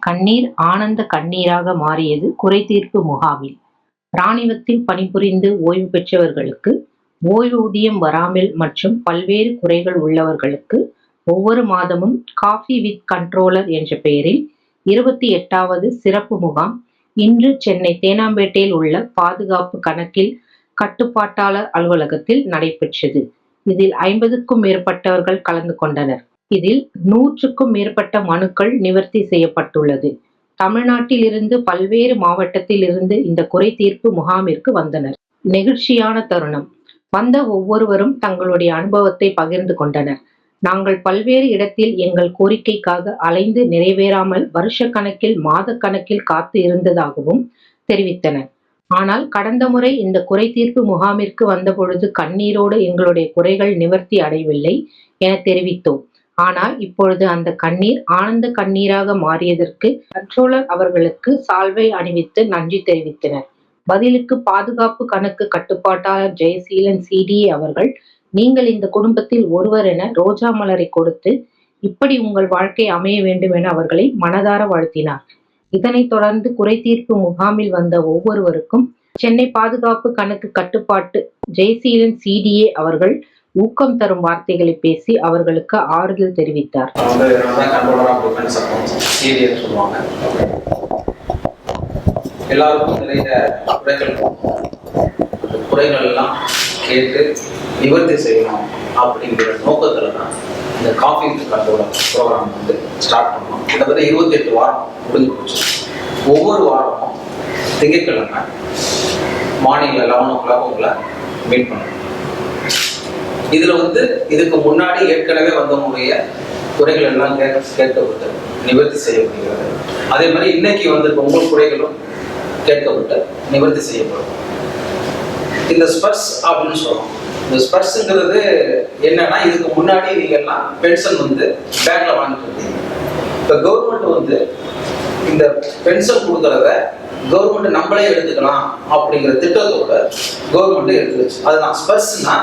கண்ணீர் ஆனந்த கண்ணீராக மாறியது குறைதீர்ப்பு முகாமில். ராணுவத்தில் பணிபுரிந்து ஓய்வு பெற்றவர்களுக்கு ஓய்வூதியம் வராமல் மற்றும் பல்வேறு குறைகள் உள்ளவர்களுக்கு ஒவ்வொரு மாதமும் காஃபி வித் கண்ட்ரோலர் என்ற பெயரில் இருபத்தி எட்டாவது சிறப்பு முகாம் இன்று சென்னை தேனாம்பேட்டையில் உள்ள பாதுகாப்பு கணக்கில் கட்டுப்பாட்டாளர் அலுவலகத்தில் நடைபெற்றது. இதில் ஐம்பதுக்கும் மேற்பட்டவர்கள் கலந்து கொண்டனர். இதில் நூற்றுக்கும் மேற்பட்ட மனுக்கள் நிவர்த்தி செய்யப்பட்டுள்ளது. தமிழ்நாட்டிலிருந்து பல்வேறு மாவட்டத்தில் இருந்து இந்த குறை தீர்ப்பு முகாமிற்கு வந்தனர். நெகிழ்ச்சியான தருணம். வந்த ஒவ்வொருவரும் தங்களுடைய அனுபவத்தை பகிர்ந்து கொண்டனர். நாங்கள் பல்வேறு இடத்தில் எங்கள் கோரிக்கைக்காக அலைந்து நிறைவேறாமல் வருஷ கணக்கில் மாத கணக்கில் காத்து இருந்ததாகவும் தெரிவித்தனர். ஆனால் கடந்த முறை இந்த குறை தீர்ப்பு முகாமிற்கு வந்தபொழுது கண்ணீரோடு எங்களுடைய குறைகள் நிவர்த்தி அடையவில்லை என தெரிவித்தோம். ஆனால் இப்பொழுது அந்த கண்ணீர் ஆனந்த கண்ணீராக மாறியதற்கு கண்ட்ரோலர் அவர்களுக்கு சால்வை அணிவித்து நன்றி தெரிவித்தனர். பதிலுக்கு பாதுகாப்பு கணக்கு கட்டுப்பாட்டாளர் ஜெயசீலன் சிடிஏ அவர்கள் நீங்கள் இந்த குடும்பத்தில் ஒருவர் என ரோஜா மலரை கொடுத்து இப்படி உங்கள் வாழ்க்கை அமைய வேண்டும் என அவர்களை மனதார வாழ்த்தினார். இதனைத் தொடர்ந்து குறை தீர்ப்பு முகாமில் வந்த ஒவ்வொருவருக்கும் சென்னை பாதுகாப்பு கணக்கு கட்டுப்பாட்டு ஜெயசீலன் சிடிஏ அவர்கள் ஊக்கம் தரும் வார்த்தைகளை பேசி அவர்களுக்கு ஆறுதல் தெரிவித்தார். சொல்லுவாங்க. எல்லாருக்கும் நிறைய குறைகள். குறைகள் எல்லாம் கேட்டு நிவர்த்தி செய்யணும் அப்படிங்கிற நோக்கத்தில் தான் இந்த காஃபி கண்ட்ரோலர் ப்ரோக்ராம் வந்து ஸ்டார்ட் பண்ணோம். கிட்டத்தட்ட இருபத்தி எட்டு வாரம் முடிஞ்சு போச்சு. ஒவ்வொரு வாரமும் திங்கட்கிழமை மார்னிங்கில் லெவன் ஓ கிளாக் உங்களை மீட் பண்ணுவோம் இதுல வந்து இதுக்கு முன்னாடி ஏற்கனவே வந்தவங்களுடைய குறைகள் எல்லாம் கேட்க கேட்கப்பட்டு நிவர்த்தி செய்யப்படுகிறது. அதே மாதிரி இன்னைக்கு வந்திருக்க உங்கள் குறைகளும் கேட்கப்பட்டு நிவர்த்தி செய்யப்படும். இந்த ஸ்பர்ஸ் அப்படின்னு சொல்றோம். இந்த ஸ்பர்ஸ்ங்கிறது என்னன்னா இதுக்கு முன்னாடி நீங்க எல்லாம் பென்ஷன் வந்து பேங்க்ல வாங்கிட்டு இருந்தீங்க. இப்போ கவர்மெண்ட் வந்து இந்த பென்ஷன் கொடுக்கறத கவர்மெண்ட் நம்மளே எடுத்துக்கலாம் அப்படிங்கிற திட்டத்தோட கவர்மெண்ட் எடுத்துருச்சு. அதுதான் ஸ்பர்ஸ்னா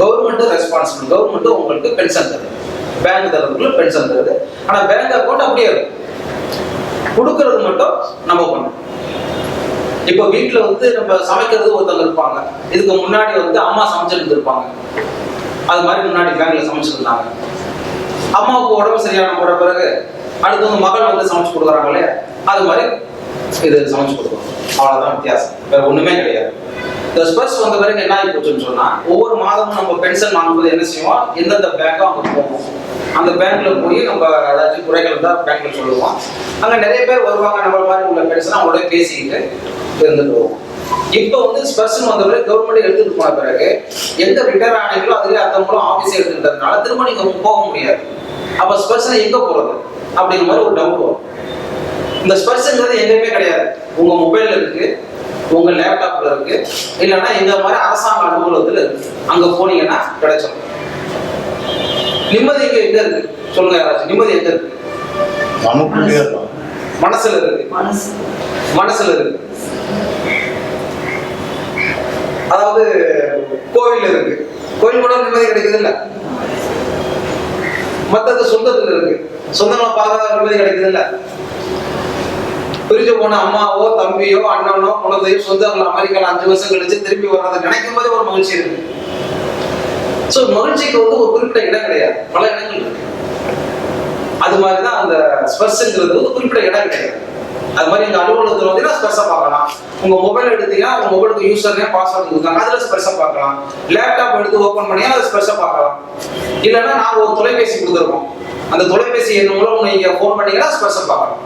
கவர்மெண்ட் ஹாஸ்பிட்டல் கவர்மெண்ட் உங்களுக்கு பென்ஷன் தருது. பேங்க் தரதுக்குள்ள பென்ஷன் தருது. ஆனா பேங்க் அக்கௌண்ட் அப்படியே இருக்கும். கொடுக்கறது மட்டும் நம்ம பண்ணணும். இப்போ வீட்டில் வந்து நம்ம சமைக்கிறது ஒருத்தவங்க இருப்பாங்க. இதுக்கு முன்னாடி வந்து அம்மா சமைச்சிருந்து இருப்பாங்க அது மாதிரி முன்னாடி பேங்க்ல சமைச்சிருந்தாங்க. அம்மாவுக்கு உடம்பு சரியான போற பிறகு அடுத்தவங்க மகள் வந்து சமைச்சு கொடுக்குறாங்களே அது மாதிரி இது சமைச்சு கொடுக்கணும். அவ்வளவுதான் வித்தியாசம். வேற ஒண்ணுமே கிடையாது. இந்த ஸ்பர்ஸ் வந்த பிறகு என்ன ஆகி போச்சுன்னு சொன்னா ஒவ்வொரு மாதமும் நம்ம பென்ஷன் வாங்கும்போது என்ன செய்வோம்? எந்தெந்த பேங்க்கும் அங்கே போவோம். அந்த பேங்க்ல போய் நம்ம ஏதாச்சும் குறைகள் இருந்தால் பேங்க்ல சொல்லுவோம். அங்க நிறைய பேர் வருவாங்க நம்ம மாதிரி உள்ள பென்ஷன் அவங்களோட பேசிக்கிட்டு இருந்துட்டு வருவோம். இப்போ வந்து ஸ்பெஷல் வந்த பிறகு கவர்மெண்ட் எடுத்துட்டு போன பிறகு எந்த ரிட்டையர் ஆனீங்களோ அதுலேயே அத்தவங்களும் ஆஃபீஸ் எடுத்துக்கிட்டதுனால திரும்ப நீங்க போக முடியாது. அப்ப ஸ்பெஷல் எங்க போறது? அப்படிங்கிற மாதிரி ஒரு டவுட் வரும். இந்த ஸ்பெஷல்ங்கிறது எங்கேயுமே கிடையாது. உங்க மொபைல்ல இருக்கு. உங்க லேப்டாப்ல இருக்கு. இல்லைன்னா எங்க மாதிரி அரசாங்க அலுவலகத்துல இருக்கு அங்க போனீங்கன்னா கிடைச்சிடும் நிம்மதி இங்க எங்க இருக்கு? சொல்லுங்க யாராச்சும். நிம்மதி எங்க இருக்கு? மனசுல இருக்கு. மனசு. மனசுல இருக்கு. அதாவது கோவில் இருக்கு. கோவில் கூட நிம்மதி கிடைக்குது இல்ல? மத்தது சொந்தத்துல இருக்கு. சொந்தங்களை பார்க்காத நிம்மதி கிடைக்குது இல்ல? பிரிஞ்சு போன அம்மாவோ தம்பியோ அண்ணனோ குழந்தையோ சொந்தங்கள் அமெரிக்கால அஞ்சு வருஷம் கழிச்சு திரும்பி வர்றதை நினைக்கும் போதே ஒரு மகிழ்ச்சி இருக்கு. சோ மகிழ்ச்சிக்கு வந்து ஒரு குறிப்பிட்ட இடம் கிடையாது. பல இடங்கள் இருக்கு. அது மாதிரி தான் அந்த ஸ்பர்ஸ்ங்கிறது வந்து குறிப்பிட்ட இடம் கிடையாது. அது மாதிரி எங்க அலுவலகத்தில் வந்து ஸ்பெர்ஸை பார்க்கலாம். உங்க மொபைல் எடுத்தீங்கன்னா உங்க மொபைலுக்கு யூசர் நேம் பாஸ்வேர்டு கொடுத்தாங்க அதுல ஸ்பெர்ஸை பார்க்கலாம். லேப்டாப் எடுத்து ஓப்பன் பண்ணி அதை ஸ்பெர்ஸை பார்க்கலாம். இல்லைன்னா நான் ஒரு தொலைபேசி கொடுத்துருக்கோம். அந்த தொலைபேசி எண் மூலம் நீங்க ஃபோன் பண்ணீங்கன்னா ஸ்பெர்ஸை பார்க்கலாம்.